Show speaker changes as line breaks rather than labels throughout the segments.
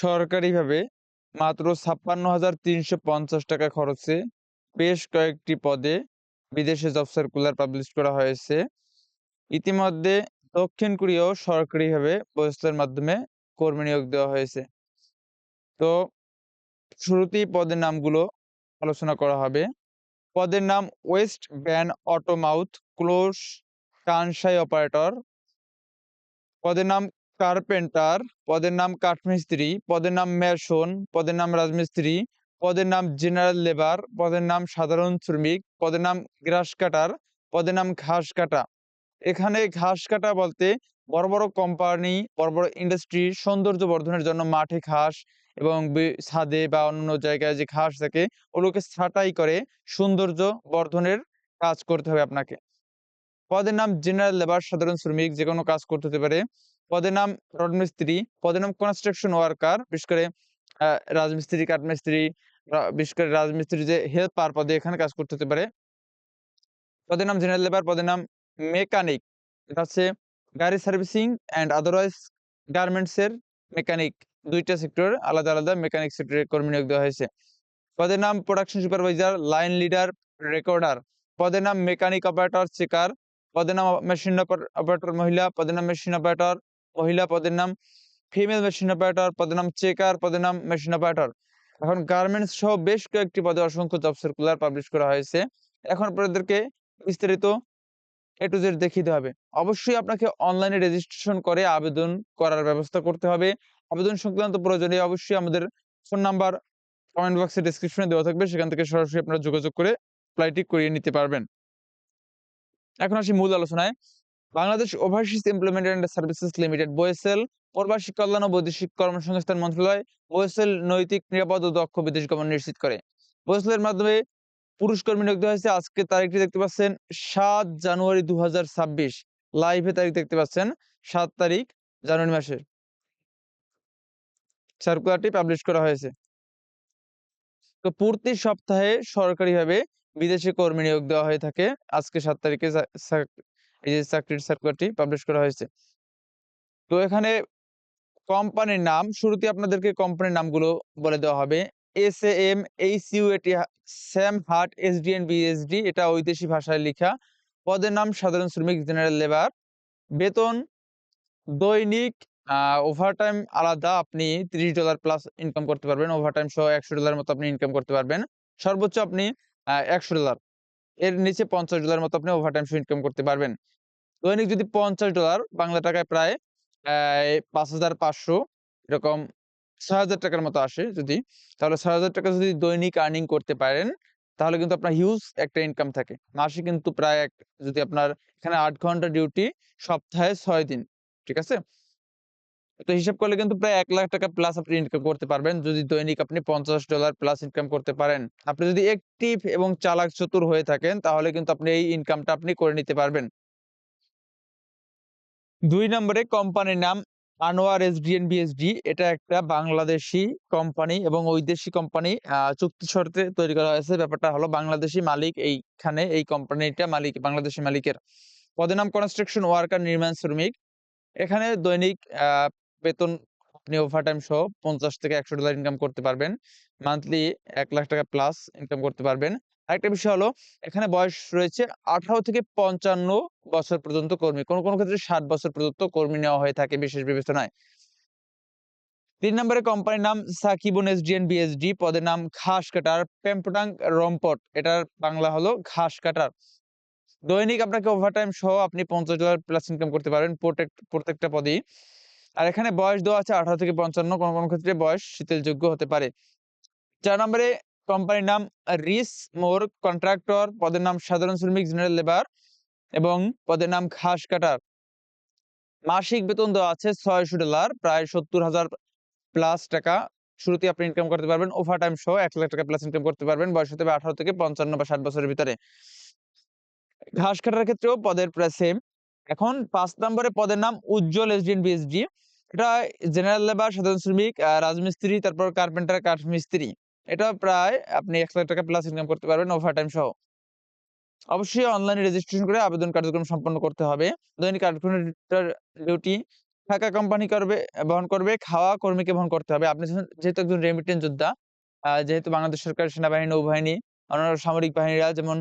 সরকারিভাবে মাত্র ছাপ্পান্ন হাজার তিনশো পঞ্চাশ টাকা খরচে বেশ কয়েকটি পদে বিদেশে জব সার্কুলার পাবলিশ করা হয়েছে। ইতিমধ্যে দক্ষিণ কোরিয়াও সরকারিভাবে বয়সের মাধ্যমে কর্মী নিয়োগ দেওয়া হয়েছে। তো শুরুতেই পদের নামগুলো আলোচনা করা হবে। পদের নাম waist band auto mouth close Kansai operator. পদের নাম কার্পেন্টার, পদের নাম কাঠমিস্ত্রি, পদের নাম মেশন, পদের নাম রাজমিস্ত্রি, পদের নাম জেনারেল লেবার, পদের নাম সাধারণ শ্রমিক, পদের নাম গ্রাস কাটার, পদের নাম ঘাস কাটা। এখানে ঘাস কাটা বলতে বড় বড় কোম্পানি বড় বড় ইন্ডাস্ট্রি সৌন্দর্য বর্ধনের জন্য মাঠে ঘাস এবং ছাদে বা অন্য জায়গায় যে ঘাস থাকে, ওগুলোকে ছাঁটাই করে সৌন্দর্য বর্ধনের কাজ করতে হবে আপনাকে। পদের নাম জেনারেল লেবার, সাধারণ শ্রমিক যে কোনো কাজ করতে হতে পারে। পদের নাম রড মিস্ত্রি পদের নাম কনস্ট্রাকশন ওয়ার্কার বিশেষ করে রাজমিস্ত্রি, কাঠমিস্ত্রি বিশেষ করে রাজমিস্ত্রি যে হেল্পার পদে এখানে কাজ করতে হতে পারে। পদের নাম জেনারেল লেবার পদের নাম মেকানিক এটা হচ্ছে গাড়ি সার্ভিসিং অ্যান্ড আদারওয়াইজ গার্মেন্টস এর মেকানিক দুইটা সেক্টর আলাদা আলাদা মেকানিক সেক্টরে কর্মী নিয়োগ দেওয়া হয়েছে। পদের নাম production supervisor line leader recorder পদের নাম মেকানিক অপারেটর চেকার পদের নাম মেশিন অপারেটর মহিলা, পদের নাম মেশিন অপারেটর মহিলা পদের নাম ফিমেল মেশিন অপারেটর, পদের নাম চেকার, পদের নাম মেশিন অপারেটর। এখন গার্মেন্টস সহ বেশ কয়েকটি পদে অসংখ্য জব সার্কুলার পাবলিশ করা হয়েছে। এখন আপনাদেরকে বিস্তারিত এ টু জেড দেখিয়ে দিতে হবে। অবশ্যই আপনাকে অনলাইনে রেজিস্ট্রেশন করে আবেদন করার ব্যবস্থা করতে হবে। আবেদন সংক্রান্ত প্রয়োজনে অবশ্যই আমাদের ফোন নাম্বার কমেন্ট বক্সে ডেসক্রিপশনে দেওয়া থাকবে। সেখান থেকে সরাসরি আপনারা যোগাযোগ করে অ্যাপ্লাইটি করিয়ে নিতে পারবেন। এখন আসি মূল আলোচনায়। Bangladesh overseas employment and services limited BOESL প্রবাসী কল্যাণ ও বৈদেশিক কর্মসংস্থান মন্ত্রণালয় বয়েসেল নৈতিক, নিরাপদ ও দক্ষ বিদেশ গমন নিশ্চিত করে। বয়েসেলের মাধ্যমে পুরুষ কর্মী নিয়োগ হয়েছে। আজকে তারিখটি দেখতে পাচ্ছেন সাত জানুয়ারি দু লাইভে তারিখ দেখতে পাচ্ছেন সাত তারিখ জানুয়ারি মাসের। সার্কুলারটি পাবলিশ করা হয়েছে। তো প্রতি সপ্তাহে সরকারিভাবে বিদেশি কর্মী নিয়োগ দেওয়া হয়ে থাকে। আজকে সাত তারিখে এই যে চাকরির সার্কুলারটি পাবলিশ করা হয়েছে। তো এখানে কোম্পানির নাম শুরুতে আপনাদেরকে কোম্পানির নামগুলো বলে দেওয়া হবে। এস এম এইচ ইউ এটি স্যাম হার্ট এসডিএন বিএসডি এটা ঐদেশী ভাষায় লেখা। পদের নাম সাধারণ শ্রমিক জেনারেল লেবার বেতন দৈনিক ওভারটাইম আলাদা, আপনি ত্রিশ ডলার প্লাস ইনকাম করতে পারবেন। ওভারটাইম সহ একশো ডলার মতো আপনি ইনকাম করতে পারবেন। সর্বোচ্চ আপনি একশো ডলার এর নিচে পঞ্চাশ ডলার মতো আপনি ওভারটাইম সহ ইনকাম করতে পারবেন। দৈনিক যদি পঞ্চাশ ডলার বাংলা টাকায় প্রায় পাঁচ হাজার পাঁচশো এরকম ছয় হাজার টাকার মতো আসে যদি, তাহলে ছয় হাজার টাকা যদি দৈনিক আর্নিং করতে পারেন, তাহলে কিন্তু আপনার হিউজ একটা ইনকাম থাকে। মাসে কিন্তু প্রায় যদি আপনার এখানে আট ঘণ্টা ডিউটি সপ্তাহে ছয় দিন, ঠিক আছে? তো হিসাব করলে কিন্তু প্রায় এক লাখ টাকা প্লাস আপনি ইনকাম করতে পারবেন। যদি দৈনিক আপনি পঞ্চাশ ডলার প্লাস ইনকাম করতে পারেন। আপনি যদি অ্যাক্টিভ এবং চালাক চতুর হয়ে থাকেন, তাহলে কিন্তু আপনি এই ইনকামটা আপনি করে নিতে পারবেন। দুই নম্বরে কোম্পানির নাম আনোয়ার এসডিএন বিএসডি এটা একটা বাংলাদেশি কোম্পানি এবং ঐদেশি কোম্পানি চুক্তি শর্তে তৈরি করা হয়েছে। ব্যাপারটা হলো বাংলাদেশি মালিক এইখানে, এই কোম্পানিটা মালিক, বাংলাদেশি মালিকের। পদের নাম কনস্ট্রাকশন ওয়ার্কার নির্মাণ শ্রমিক এখানে দৈনিক বেতন আপনি ওভারটাইম সহ পঞ্চাশ থেকে একশো ডলার ইনকাম করতে পারবেন। মান্থলি এক লাখ টাকা প্লাস ইনকাম করতে পারবেন। আরেকটা বিষয় হলো, এখানে বয়স রয়েছে আঠারো থেকে পঞ্চান্ন বছর পর্যন্ত কর্মী। কোন কোন ক্ষেত্রে ষাট বছর পর্যন্ত কর্মী নেওয়া হয়ে থাকে, বিশেষ বিবেচনায়। তিন নম্বরে কোম্পানির নাম সাকিবন সাকিবুন এসডিএন বিএসডি পদের নাম ঘাস কাটার পেম্পটাং রম্পট। এটার বাংলা হলো ঘাস কাটার। দৈনিক আপনাকে ওভারটাইম সহ আপনি পঞ্চাশ ডলার প্লাস ইনকাম করতে পারবেন প্রত্যেক, প্রত্যেকটা পদেই। আর এখানে বয়স দেওয়া আছে আঠারো থেকে পঞ্চান্ন। কোন কোন ক্ষেত্রে বয়স শীতলযোগ্য হতে পারে। চার নম্বরে কোম্পানির নাম রিস মোর কন্ট্রাক্টর। পদের নাম সাধারণ শ্রমিক, জেনারেল লেবার এবং পদের নাম ঘাস কাটার। মাসিক বেতন দেওয়া আছে ছয়শো ডলার, প্রায় সত্তর হাজার প্লাস টাকা। শুরুতে আপনি ইনকাম করতে পারবেন ওভার টাইম সহ এক লাখ টাকা প্লাস ইনকাম করতে পারবেন। বয়স হতে হবে আঠারো থেকে পঞ্চান্ন বা ষাট বছরের ভিতরে। ঘাস কাটার ক্ষেত্রেও পদের প্রায় সেম এখন পাঁচ নম্বরে পদের নাম উজ্জ্বল এসডিএন বিএসডি এটা জেনারেল লেবার সাধারণ শ্রমিক রাজমিস্ত্রি তারপর কার্পেন্টার কাঠ মিস্ত্রি এটা প্রায় আপনি এক লাখ টাকা প্লাস ইনকাম করতে পারবেন ওভার টাইম সহ অবশ্যই অনলাইনে রেজিস্ট্রেশন করে আবেদন কার্যক্রম সম্পন্ন করতে হবে দৈনিক আট ঘণ্টার ডিউটি থাকা কোম্পানি করবে বহন করবে, খাওয়া কর্মীকে বহন করতে হবে। আপনি যেহেতু একজন রেমিটেন্স যোদ্ধা, যেহেতু বাংলাদেশ সরকার সেনাবাহিনী, নৌবাহিনী, অন্যান্য সামরিক বাহিনীরা যেমন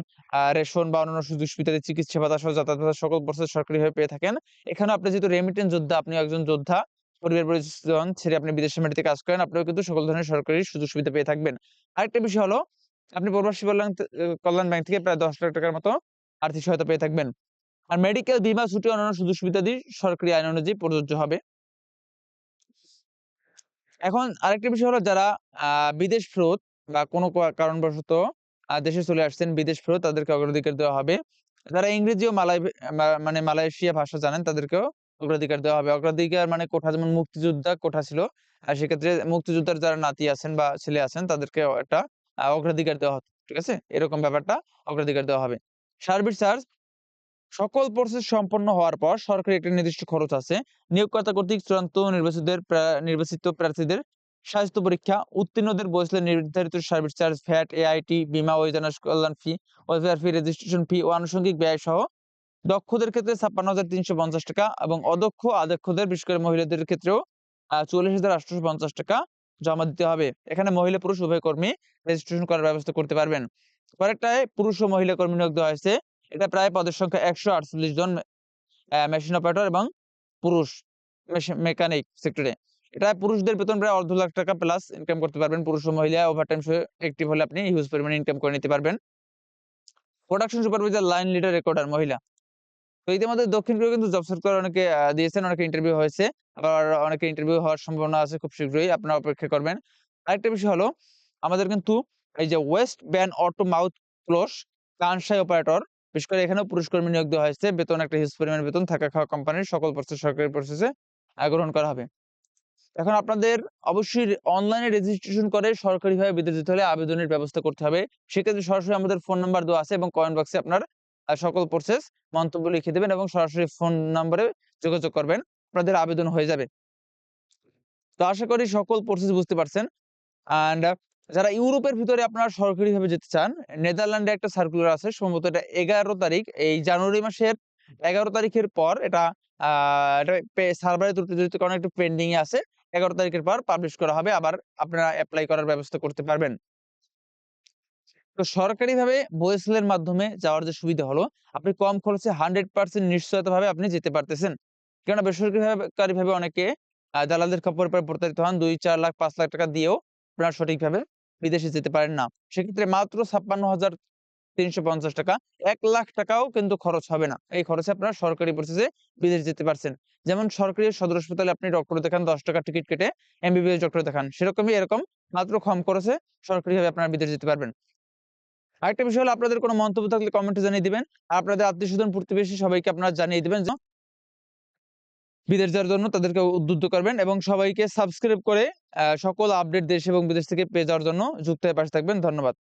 রেশন বা অন্যান্য সুযোগ সুবিধা, চিকিৎসা ভাতা সহ যাতায়াত সকল প্রসেস সরকারিভাবে পেয়ে থাকেন। এখানে আপনি যেহেতু রেমিটেন্স যোদ্ধা, আপনি একজন যোদ্ধা, পরিবার পরিজন ছেড়ে আপনি বিদেশের মাটিতে কাজ করেন, আপনিও কিন্তু সকল ধরনের সরকারি সুযোগ সুবিধা পেয়ে থাকবেন। আরেকটা বিষয় হলো, আপনি প্রবাসী কল্যাণ কল্যাণ ব্যাংক থেকে প্রায় ৳১০,০০,০০০ মতো আর্থিক সহায়তা পেয়ে থাকবেন। আর মেডিকেল বীমা, ছুটি, অন্যান্য সুযোগ সুবিধাদি সরকারি আইন অনুযায়ী প্রযোজ্য হবে। এখন আরেকটা বিষয় হলো যারা বিদেশ ফেরত বা কোনো কারণবশত দেশে চলে আসছেন, বিদেশ ফেরত তাদেরকে অগ্রাধিকার দেওয়া হবে। যারা ইংরেজি ও মালয় মানে মালয়েশিয়া ভাষা জানেন তাদেরকেও অগ্রাধিকার দেওয়া হবে। অগ্রাধিকার মানে কোঠা যেমন মুক্তিযোদ্ধা কোঠা ছিল। আর সেক্ষেত্রে মুক্তিযোদ্ধার যারা নাতি আছেন বা ছেলে আছেন তাদেরকেও একটা অগ্রাধিকার দেওয়া হতো। ঠিক আছে? এরকম ব্যাপারটা অগ্রাধিকার দেওয়া হবে। সার্ভিস চার্জ সকল প্রসেস সম্পন্ন হওয়ার পর সরকারি একটি নির্দিষ্ট খরচ আছে। নিয়োগকর্তা কর্তৃক চূড়ান্ত নির্বাচিতদের নির্বাচিত প্রার্থীদের স্বাস্থ্য পরীক্ষা, উত্তীর্ণদের বয়সে নির্ধারিত সার্ভিস চার্জ, ভ্যাট, এআইটি, বীমা ও জনস কল্যাণ fee, welfare fee, registration fee ও আনুষঙ্গিক ব্যয় সহ দক্ষদের ক্ষেত্রে ৳৫৬,৩৫০ এবং অদক্ষ, আদক্ষদের বিশেষ করে মহিলাদের ক্ষেত্রেও চল্লিশ হাজার আটশো পঞ্চাশ টাকা জমা দিতে হবে। এখানে মহিলা পুরুষ উভয় কর্মী রেজিস্ট্রেশন করার ব্যবস্থা করতে পারবেন। পরেরটায় পুরুষ ও মহিলা কর্মী নিয়োগ দেওয়া হয়েছে। এটা প্রায় পদের সংখ্যা ১৪৮ জন অ্যা মেশিন অপারেটর এবং পুরুষ মেকানিক সেক্টরে। এটা পুরুষদের বেতন প্রায় অর্ধ লাখ টাকা প্লাস ইনকাম করতে পারবেন। পুরুষ ও মহিলা ওভারটাইম অ্যাক্টিভ হলে আপনি হিউজ পরিমাণে ইনকাম করে নিতে পারবেন। Production supervisor, line leader, recorder মহিলা। তো ইতিমধ্যে দক্ষিণ কোরিয়া কিন্তু জব সার্কুলার অনেকে দিয়েছেন, অনেকে ইন্টারভিউ হয়েছে। আবার অনেকে ইন্টারভিউ হওয়ার সম্ভাবনা আছে খুব শীঘ্রই। আপনারা অপেক্ষা করবেন। আরেকটা বিষয় হলো, আমাদের কিন্তু এই যে waist band auto mouth close Kansai operator বিশেষ করে এখানেও পুরুষ কর্মী নিয়োগ দেওয়া হয়েছে। বেতন একটা হিউজ পরিমাণে বেতন থাকা খাওয়া কোম্পানির সকল প্রসেস সরকারি প্রসেসে গ্রহণ করা হবে। এখন আপনাদের অবশ্যই অনলাইনে রেজিস্ট্রেশন করে সরকারিভাবে বিদেশ যেতে হলে আবেদনের ব্যবস্থা করতে হবে। সেক্ষেত্রে সরাসরি আমাদের ফোন নাম্বার দেওয়া আছে এবং কমেন্ট বক্সে আপনার সকল প্রসেস মন্তব্য লিখে দিবেন এবং সরাসরি ফোন নাম্বারে যোগাযোগ করবেন। আপনাদের আবেদন হয়ে যাবে। তো আশা করি সকল প্রসেস বুঝতে পারছেন। অ্যান্ড যারা ইউরোপের ভিতরে আপনারা সরকারিভাবে যেতে চান, নেদারল্যান্ডে একটা সার্কুলার আছে। সম্ভবত এটা ১১ তারিখ, এই জানুয়ারি মাসের ১১ তারিখের পর এটা সার্ভারের ত্রুটি জনিত কারণে একটু পেন্ডিং এ আছে। ১১ তারিখের পর পাবলিশ করা হবে। আবার আপনারা অ্যাপ্লাই করার ব্যবস্থা করতে পারবেন। তো সরকারিভাবে বয়েসেলের মাধ্যমে যাওয়ার যে সুবিধা হলো, আপনি কম খরচে 100% নিশ্চয়তাভাবে আপনি যেতে পারতেছেন। কেননা বেসরকারিভাবে কারিভাবে অনেকে দালালদের খপ্পরে পড়ে প্রতারিত হন। ২, ৪ লাখ, ৫ লাখ টাকা দিয়েও আপনারা সঠিকভাবে বিদেশে যেতে পারেন না। সেক্ষেত্রে মাত্র ৳৫৬,৩৫০ ৳১,০০,০০০ টাকাও কিন্তু খরচ হবে না। এই খরচে আপনারা সরকারি প্রসেসে বিদেশ যেতে পারছেন। যেমন সরকারি সদর হাসপাতালে আপনি ডক্টর দেখান ৳১০ টিকিট কেটে এমবিবিএস ডক্টর দেখান। সেরকমই এরকম মাত্র কম খরচে সরকারিভাবে আপনারা বিদেশ যেতে পারবেন। আরেকটা বিষয় হলো আপনাদের কোনো মন্তব্য থাকলে কমেন্টে জানিয়ে দিবেন। আর আপনাদের আত্মীয়স্বজন, প্রতিবেশী সবাইকে আপনারা জানিয়ে দিবেন বিদেশ যাওয়ার জন্য তাদেরকে উদ্বুদ্ধ করবেন এবং সবাইকে সাবস্ক্রাইব করে সকল আপডেট দেশ এবং বিদেশ থেকে পেয়ে যাওয়ার জন্য যুক্ত হয়ে পাশে থাকবেন। ধন্যবাদ।